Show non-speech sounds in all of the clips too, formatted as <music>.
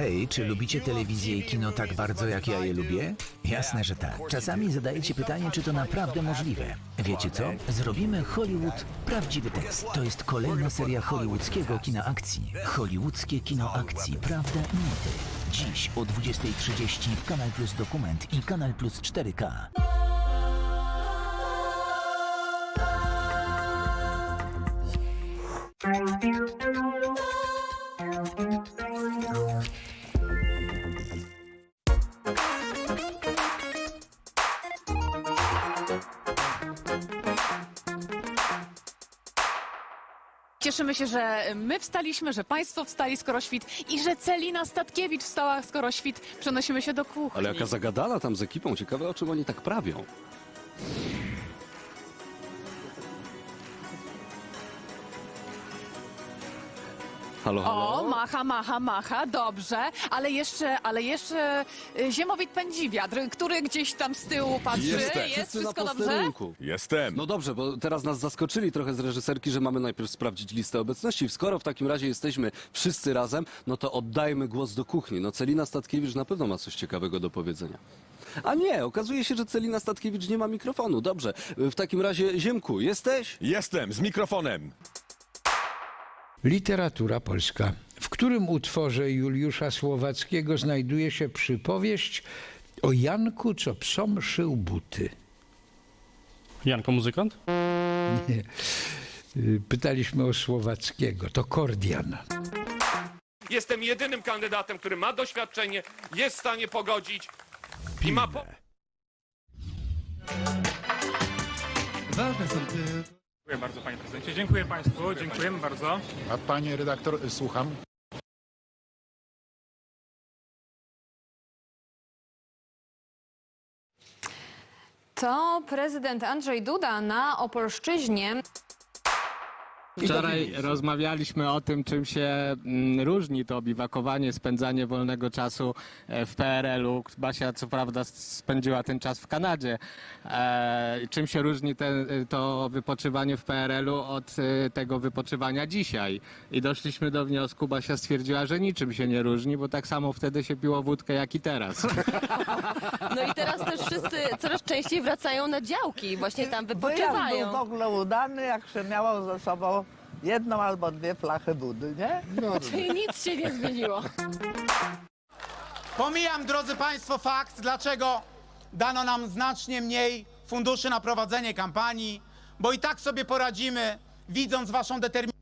Hej, czy lubicie telewizję i kino tak bardzo, jak ja je lubię? Jasne, że tak. Czasami zadajecie pytanie, czy to naprawdę możliwe. Wiecie co? Zrobimy Hollywood prawdziwy test. To jest kolejna seria hollywoodzkiego kina akcji. Hollywoodzkie kino akcji, prawda i mity. Dziś o 20.30 w Kanal Plus Dokument i Kanal Plus 4K. Cieszymy się, że my wstaliśmy, że Państwo wstali skoro świt i że Celina Statkiewicz wstała skoro świt. Przenosimy się do kuchni. Ale jaka zagadana tam z ekipą. Ciekawe, o czym oni tak prawią. Halo, halo? O, macha, macha, macha, dobrze, ale jeszcze, ale jeszcze y, Ziemowit Pędziwiatr, który gdzieś tam z tyłu patrzy. Jestem. Jest Wszyscy na wszystko dobrze? posterunku. Jestem. No dobrze, bo teraz nas zaskoczyli trochę z reżyserki, że mamy najpierw sprawdzić listę obecności. Skoro w takim razie jesteśmy wszyscy razem, no to oddajmy głos do kuchni. No Celina Statkiewicz na pewno ma coś ciekawego do powiedzenia. A nie, okazuje się, że Celina Statkiewicz nie ma mikrofonu. Dobrze, w takim razie Ziemku, jesteś? Jestem z mikrofonem. Literatura polska. W którym utworze Juliusza Słowackiego znajduje się przypowieść o Janku, co psom szył buty? Janko muzykant? Nie. Pytaliśmy o Słowackiego. To Kordian. Jestem jedynym kandydatem, który ma doświadczenie, jest w stanie pogodzić i ma po... Ważne są. Dziękuję bardzo panie prezydencie. Dziękuję państwu. Dziękujemy bardzo. A panie redaktor, słucham. To prezydent Andrzej Duda na Opolszczyźnie. Wczoraj rozmawialiśmy o tym, czym się mm, różni to biwakowanie, spędzanie wolnego czasu e, w PRL-u. Basia co prawda spędziła ten czas w Kanadzie. E, czym się różni te, to wypoczywanie w PRL-u od e, tego wypoczywania dzisiaj? I doszliśmy do wniosku, Basia stwierdziła, że niczym się nie różni, bo tak samo wtedy się piło wódkę jak i teraz. <laughs> No i teraz też wszyscy coraz częściej wracają na działki, właśnie tam Wyjazd wypoczywają. był w ogóle udany, jak się miało ze sobą jedną albo dwie flachy wody, nie? Czyli nic się nie zmieniło. Pomijam, drodzy Państwo, fakt, dlaczego dano nam znacznie mniej funduszy na prowadzenie kampanii, bo i tak sobie poradzimy, widząc Waszą determinację.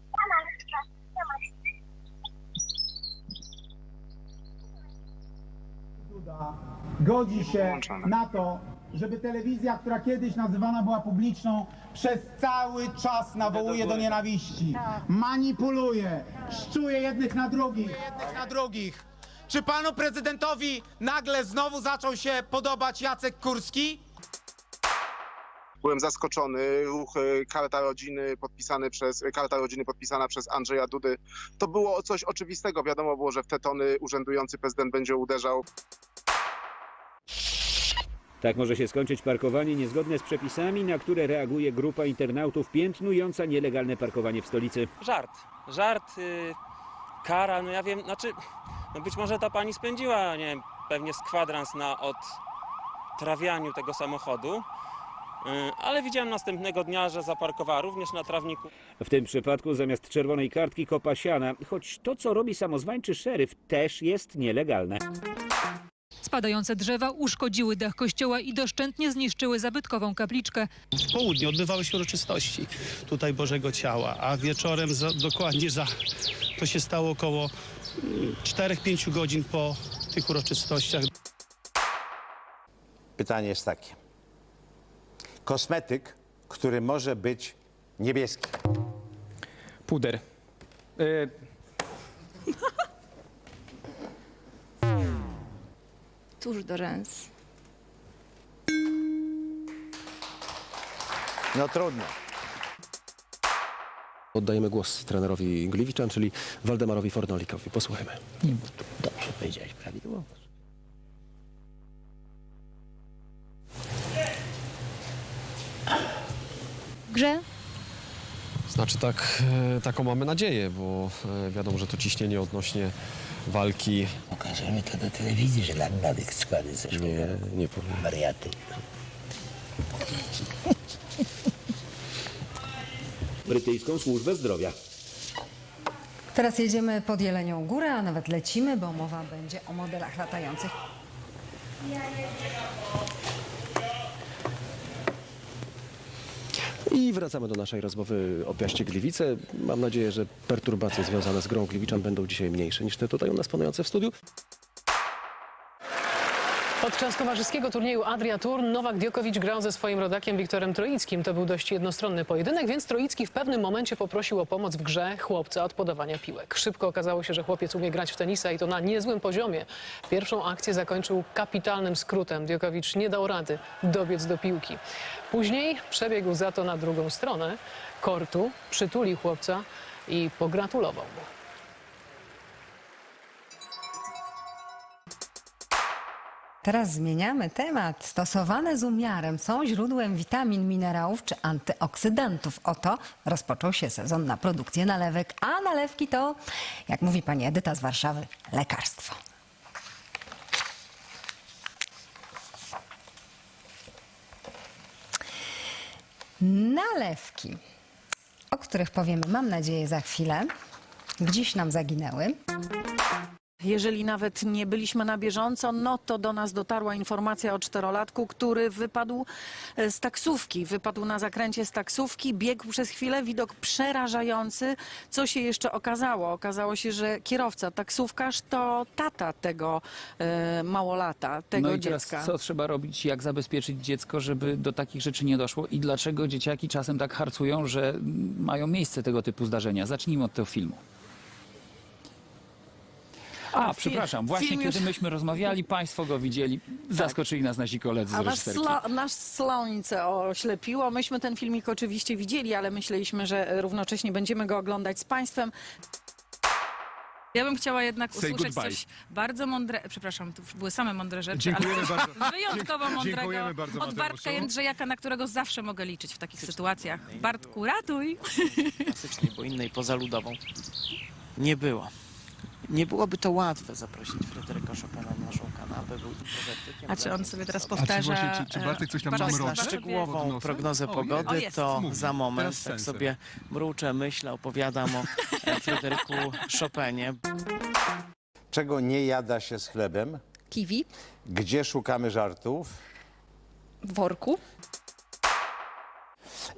Godzi się na to, żeby telewizja, która kiedyś nazywana była publiczną, przez cały czas nawołuje do nienawiści, manipuluje, szczuje jednych na drugich. Jednych na drugich. Czy panu prezydentowi nagle znowu zaczął się podobać Jacek Kurski? Byłem zaskoczony. Ruch y, Karta Rodziny podpisany przez Karta Rodziny podpisana przez Andrzeja Dudy. To było coś oczywistego. Wiadomo było, że w te tony urzędujący prezydent będzie uderzał. Tak może się skończyć parkowanie niezgodne z przepisami, na które reaguje grupa internautów piętnująca nielegalne parkowanie w stolicy. Żart, żart, y, kara, no ja wiem, znaczy, no być może ta pani spędziła, nie wiem, pewnie z kwadrans na odtrawianiu tego samochodu, y, ale widziałem następnego dnia, że zaparkowała również na trawniku. W tym przypadku zamiast czerwonej kartki kopa siana, choć to co robi samozwańczy szeryf też jest nielegalne. Spadające drzewa uszkodziły dach kościoła i doszczętnie zniszczyły zabytkową kapliczkę. W południu odbywały się uroczystości tutaj Bożego Ciała, a wieczorem za, dokładnie za to się stało około 4-5 godzin po tych uroczystościach. Pytanie jest takie. Kosmetyk, który może być niebieski. Puder. Tuż do rzęs. No trudno. Oddajemy głos trenerowi Gliwiczan, czyli Waldemarowi Fornolikowi. Posłuchajmy. Dobrze powiedziałeś prawidłowo. W grze Znaczy tak, e, taką mamy nadzieję, bo e, wiadomo, że to ciśnienie odnośnie walki. Pokażemy to do telewizji, że Langadek składy ze szkoły. Nie, nie powiem. Wariaty. Brytyjską służbę zdrowia. Teraz jedziemy pod Jelenią Górę, a nawet lecimy, bo mowa będzie o modelach latających. I wracamy do naszej rozmowy o Piaście Gliwice. Mam nadzieję, że perturbacje związane z grą Gliwiczan będą dzisiaj mniejsze niż te tutaj u nas panujące w studiu. Podczas towarzyskiego turnieju Adria Tour Nowak Djokovic grał ze swoim rodakiem Wiktorem Troickim. To był dość jednostronny pojedynek, więc Troicki w pewnym momencie poprosił o pomoc w grze chłopca od podawania piłek. Szybko okazało się, że chłopiec umie grać w tenisa i to na niezłym poziomie. Pierwszą akcję zakończył kapitalnym skrótem. Djokovic nie dał rady dobiec do piłki. Później przebiegł za to na drugą stronę kortu, przytulił chłopca i pogratulował mu. Teraz zmieniamy temat. Stosowane z umiarem są źródłem witamin, minerałów czy antyoksydantów. Oto rozpoczął się sezon na produkcję nalewek, a nalewki to, jak mówi pani Edyta z Warszawy, lekarstwo. Nalewki, o których powiemy, mam nadzieję, za chwilę. Gdzieś nam zaginęły. Jeżeli nawet nie byliśmy na bieżąco, no to do nas dotarła informacja o czterolatku, który wypadł e, z taksówki. Wypadł na zakręcie z taksówki, biegł przez chwilę, widok przerażający. Co się jeszcze okazało? Okazało się, że kierowca, taksówkarz to tata tego e, małolata, tego no i teraz dziecka. co trzeba robić, jak zabezpieczyć dziecko, żeby do takich rzeczy nie doszło i dlaczego dzieciaki czasem tak harcują, że mają miejsce tego typu zdarzenia. Zacznijmy od tego filmu. A, A, fi- przepraszam, właśnie film już- kiedy myśmy rozmawiali, Państwo go widzieli, zaskoczyli nas nasi koledzy A z nasz, reżyserki. slo, nasz słońce oślepiło. Myśmy ten filmik oczywiście widzieli, ale myśleliśmy, że równocześnie będziemy go oglądać z Państwem. Ja bym chciała jednak Say usłyszeć goodbye. coś bardzo mądre, przepraszam, to były same mądre rzeczy, Dziękujemy ale coś bardzo. <laughs> wyjątkowo mądrego dziękujemy bardzo, od Bartka. Jędrzejaka, na którego zawsze mogę liczyć w takich sytuacjach. Bartku, ratuj! klasycznie, bo innej pozaludową nie było. Nie byłoby to łatwe zaprosić Fryderyka Chopina na naszą kanapę. Był introwertykiem. A czy on sobie teraz A czy powtarza... właśnie, czy- czy Bartek coś tam e, mamy Bartek, robić? Bartek? Szczegółową prognozę O, pogody jest. to Mów. za moment. Teraz Tak sobie mruczę, myślę, opowiadam o e, <laughs> Fryderyku Chopinie. Czego nie jada się z chlebem? Kiwi Gdzie szukamy żartów? w worku.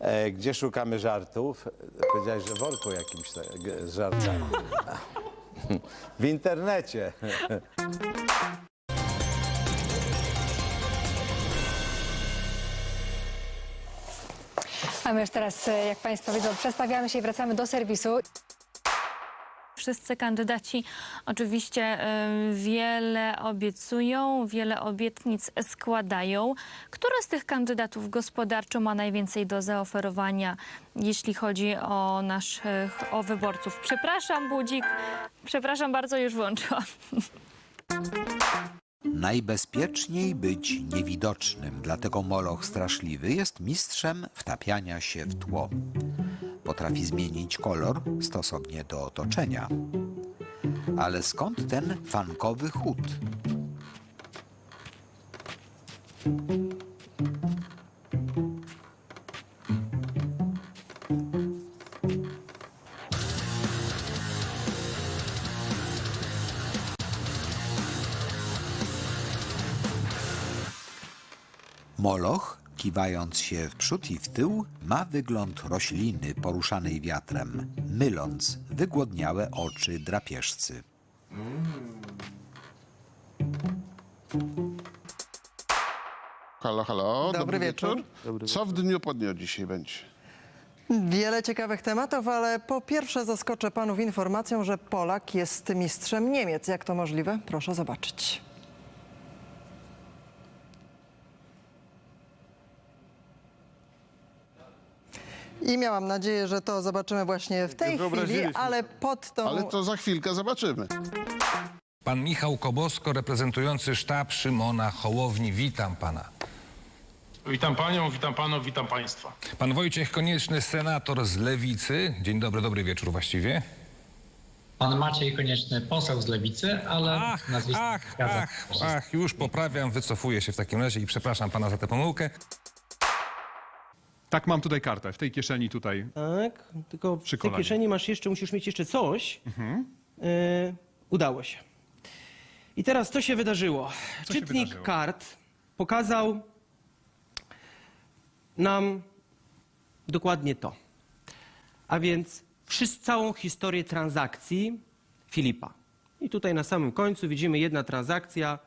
E, gdzie szukamy żartów? Powiedziałeś, że w worku jakimś tak, g- z żartami. <laughs> W internecie. A my już teraz, e, jak Państwo widzą, przestawiamy się i wracamy do serwisu. Wszyscy kandydaci oczywiście y, wiele obiecują, wiele obietnic składają. Który z tych kandydatów gospodarczo ma najwięcej do zaoferowania, jeśli chodzi o naszych, o wyborców? Przepraszam, budzik. Przepraszam bardzo, już włączyłam. Najbezpieczniej być niewidocznym, dlatego Moloch Straszliwy jest mistrzem wtapiania się w tło. Potrafi zmienić kolor stosownie do otoczenia. Ale skąd ten fankowy chód? Moloch, kiwając się w przód i w tył, ma wygląd rośliny poruszanej wiatrem, myląc wygłodniałe oczy drapieżcy. Halo, halo. Dobry wieczór. Co w dniu po dniu dzisiaj będzie? Wiele ciekawych tematów, ale po pierwsze zaskoczę panów informacją, że Polak jest mistrzem Niemiec. Jak to możliwe? Proszę zobaczyć. I miałam nadzieję, że to zobaczymy właśnie w tej chwili, Wyobraziliśmy ale pod tą... Ale to za chwilkę zobaczymy. Pan Michał Kobosko, reprezentujący sztab Szymona Hołowni. Witam pana. Witam panią, witam panów, witam państwa. Pan Wojciech Konieczny, senator z Lewicy. Dzień dobry, dobry wieczór właściwie. Pan Maciej Konieczny, poseł z Lewicy, ale Ach, nazwisko ach, zgadza. ach, ach, już poprawiam, wycofuję się w takim razie i przepraszam pana za tę pomyłkę. Tak, mam tutaj kartę, w tej kieszeni tutaj. Tak, tylko w Przy tej kolanie. kieszeni masz jeszcze, musisz mieć jeszcze coś. E, udało się. I teraz co się wydarzyło? Co się Czytnik wydarzyło? kart pokazał nam dokładnie to. A więc wszyscy, całą historię transakcji Filipa. I tutaj na samym końcu widzimy jedna transakcja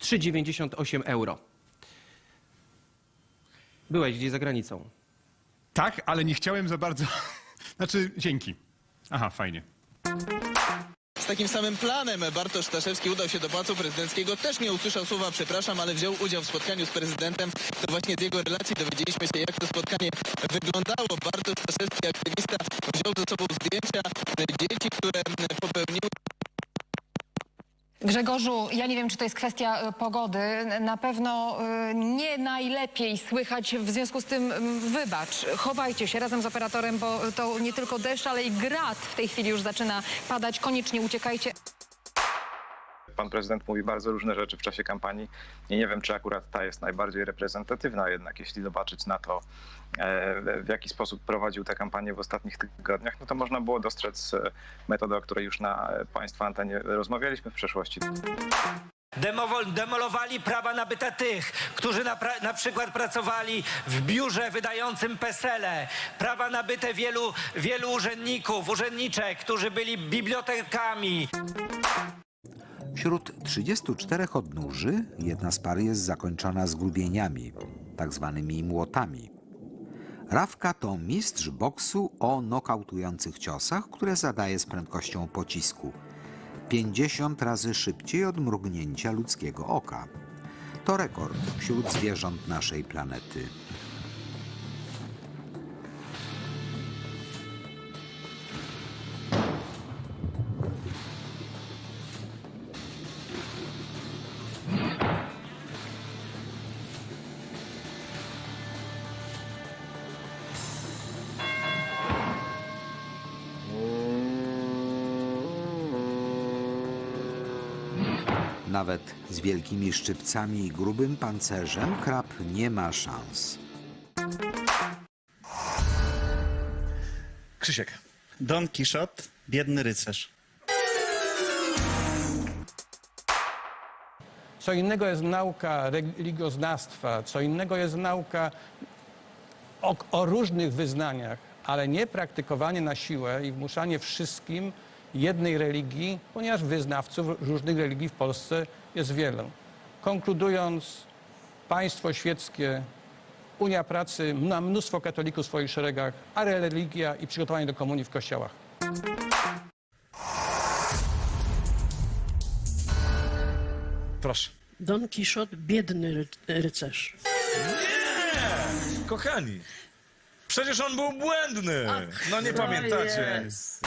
3,98 euro. Byłeś gdzieś za granicą. Tak, ale nie chciałem za bardzo. <laughs> Znaczy, dzięki. Aha, fajnie. Z takim samym planem Bartosz Staszewski udał się do Pałacu Prezydenckiego. Też nie usłyszał słowa przepraszam, ale wziął udział w spotkaniu z prezydentem. To właśnie z jego relacji dowiedzieliśmy się, jak to spotkanie wyglądało. Bartosz Staszewski, aktywista, wziął ze sobą zdjęcia dzieci, które popełniły Grzegorzu, ja nie wiem, czy to jest kwestia e, pogody. Na pewno e, nie najlepiej słychać, w związku z tym wybacz. Chowajcie się razem z operatorem, bo to nie tylko deszcz, ale i grad w tej chwili już zaczyna padać. Koniecznie uciekajcie. Pan prezydent mówi bardzo różne rzeczy w czasie kampanii i nie wiem, czy akurat ta jest najbardziej reprezentatywna, jednak jeśli zobaczyć na to, e, w jaki sposób prowadził tę kampanię w ostatnich tygodniach, no to można było dostrzec e, metodę, o której już na e, Państwa antenie rozmawialiśmy w przeszłości. Demowo- demolowali prawa nabyte tych, którzy na, na przykład pracowali w biurze wydającym PESELE. Prawa nabyte wielu, wielu urzędników, urzędniczek, którzy byli bibliotekami. Wśród 34 odnóży jedna z par jest zakończona zgubieniami, tak zwanymi młotami. Rawka to mistrz boksu o nokautujących ciosach, które zadaje z prędkością pocisku. 50 razy szybciej od mrugnięcia ludzkiego oka. To rekord wśród zwierząt naszej planety. Nawet z wielkimi szczypcami i grubym pancerzem krab nie ma szans. Krzysiek. Don Kiszot, biedny rycerz. Co innego jest nauka religioznawstwa, co innego jest nauka o, o różnych wyznaniach, ale nie praktykowanie na siłę i wmuszanie wszystkim jednej religii, ponieważ wyznawców różnych religii w Polsce jest wiele. Konkludując, państwo świeckie, Unia Pracy ma mnóstwo katolików w swoich szeregach, a religia i przygotowanie do komunii w kościołach. Proszę. Don Kiszot, biedny ry rycerz. Nie! Kochani, przecież on był błędny. No nie pamiętacie. Jest.